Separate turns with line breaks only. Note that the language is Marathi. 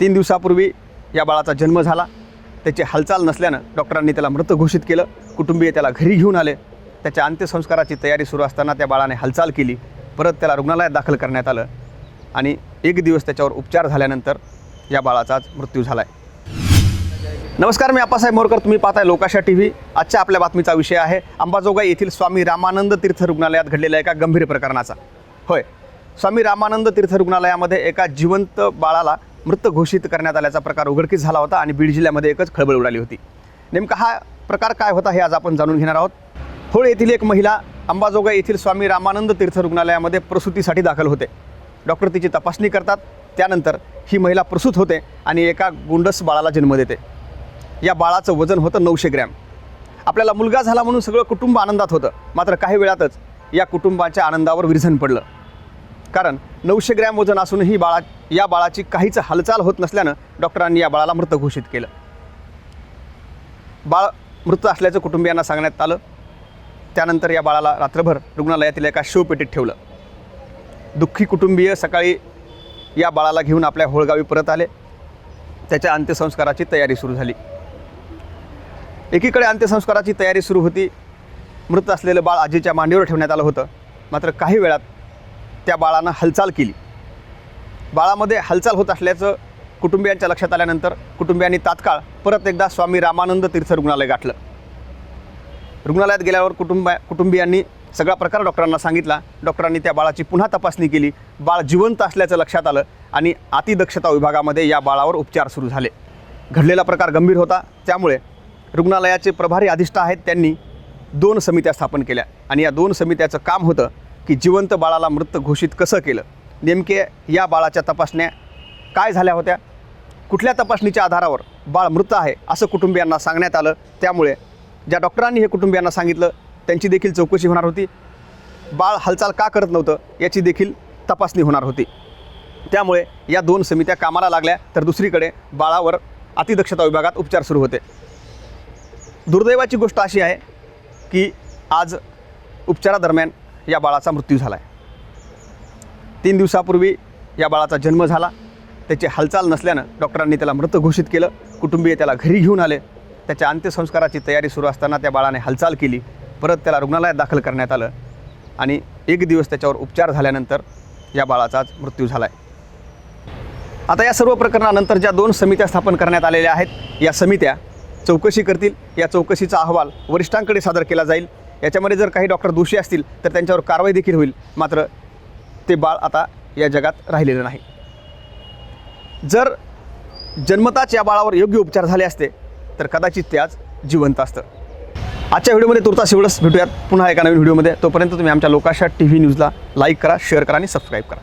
तीन दिवसापूर्वी या बाळाचा जन्म झाला. त्याची हालचाल नसल्यानं डॉक्टरांनी त्याला मृत घोषित केलं. कुटुंबीय त्याला घरी घेऊन आले. त्याच्या अंत्यसंस्काराची तयारी सुरू असताना त्या बाळाने हालचाल केली. परत त्याला रुग्णालयात दाखल करण्यात आलं आणि एक दिवस त्याच्यावर उपचार झाल्यानंतर या बाळाचा आज मृत्यू झाला आहे नमस्कार मी आप्पासाहेब मोरकर. तुम्ही पाहताय लोकाशा टी व्ही आजच्या आपल्या बातमीचा विषय आहे अंबाजोगाई येथील स्वामी रामानंद तीर्थ रुग्णालयात घडलेल्या एका गंभीर प्रकरणाचा. होय. स्वामी रामानंद तीर्थ रुग्णालयामध्ये एका जिवंत बाळाला मृत घोषित करण्यात आल्याचा प्रकार उघडकीस झाला होता आणि बीड जिल्ह्यामध्ये एकच खळबळ उडाली होती. नेमका हा प्रकार काय होता हे आज आपण जाणून घेणार आहोत. होळ येथील एक महिला अंबाजोगाई येथील स्वामी रामानंद तीर्थ रुग्णालयामध्ये प्रसूतीसाठी दाखल होते. डॉक्टर तिची तपासणी करतात. त्यानंतर ही महिला प्रसूत होते आणि एका गुंडस बाळाला जन्म देते. या बाळाचं वजन होतं नऊशे ग्रॅम. आपल्याला मुलगा झाला म्हणून सगळं कुटुंब आनंदात होतं. मात्र काही वेळातच या कुटुंबाच्या आनंदावर विरझन पडलं. कारण नऊशे ग्रॅम वजन असूनही बाळा या बाळाची काहीच हालचाल होत नसल्यानं डॉक्टरांनी या बाळाला मृत घोषित केलं. बाळ मृत असल्याचं कुटुंबियांना सांगण्यात आलं. त्यानंतर या बाळाला रात्रभर रुग्णालयातील एका शिवपेटीत ठेवलं. दुःखी कुटुंबीय सकाळी या बाळाला घेऊन आपल्या होळगावी परत आले. त्याच्या अंत्यसंस्काराची तयारी सुरू झाली. एकीकडे अंत्यसंस्काराची तयारी सुरू होती. मृत असलेलं बाळ आजीच्या मांडीवर ठेवण्यात आलं होतं. मात्र काही वेळात त्या बाळानं हालचाल केली. बाळामध्ये हालचाल होत असल्याचं कुटुंबियांच्या लक्षात आल्यानंतर कुटुंबियांनी तात्काळ परत एकदा स्वामी रामानंद तीर्थ रुग्णालय गाठलं. रुग्णालयात गेल्यावर कुटुंबा कुटुंबियांनी सगळा प्रकार डॉक्टरांना सांगितला. डॉक्टरांनी त्या बाळाची पुन्हा तपासणी केली. बाळ जिवंत असल्याचं लक्षात आलं आणि अतिदक्षता विभागामध्ये या बाळावर उपचार सुरू झाले. घडलेला प्रकार गंभीर होता. त्यामुळे रुग्णालयाचे प्रभारी अधिष्ठा आहेत त्यांनी दोन समित्या स्थापन केल्या आणि या दोन समित्याचं काम होतं की जिवंत बाळाला मृत घोषित कसं केलं? नेमके या बाळाच्या तपासण्या काय झाल्या होत्या? कुठल्या तपासणीच्या आधारावर बाळ मृत आहे असं कुटुंबियांना सांगण्यात आलं? त्यामुळे ज्या डॉक्टरांनी हे कुटुंबियांना सांगितलं त्यांची देखील चौकशी होणार होती. बाळ हालचाल का करत नव्हतं याची देखील तपासणी होणार होती. त्यामुळे या दोन समित्या कामाला लागल्या तर दुसरीकडे बाळावर अतिदक्षता विभागात उपचार सुरू होते. दुर्दैवाची गोष्ट अशी आहे की आज उपचारादरम्यान या बाळाचा मृत्यू झाला आहे तीन दिवसापूर्वी या बाळाचा जन्म झाला. त्याची हालचाल नसल्यानं डॉक्टरांनी त्याला मृत घोषित केलं. कुटुंबीय त्याला घरी घेऊन आले. त्याच्या अंत्यसंस्काराची तयारी सुरू असताना त्या बाळाने हालचाल केली. परत त्याला रुग्णालयात दाखल करण्यात आलं आणि एक दिवस त्याच्यावर उपचार झाल्यानंतर या बाळाचा आज मृत्यू झाला आहे आता या सर्व प्रकरणानंतर ज्या दोन समित्या स्थापन करण्यात आलेल्या आहेत या समित्या चौकशी करतील. या चौकशीचा अहवाल वरिष्ठांकडे सादर केला जाईल. याच्यामध्ये जर काही डॉक्टर दोषी असतील तर त्यांच्यावर कारवाई देखील होईल. मात्र ते बाळ आता या जगात राहिलेलं नाही. जर जन्मताच या बाळावर योग्य उपचार झाले असते तर कदाचित ते आज जिवंत असतं. आजच्या व्हिडिओमध्ये तुर्तास एवढंच. भेटूयात पुन्हा एका नवीन व्हिडिओमध्ये. तोपर्यंत तुम्ही आमच्या लोकाशा टी व्ही न्यूजला लाईक करा शेअर करा आणि सबस्क्राईब करा.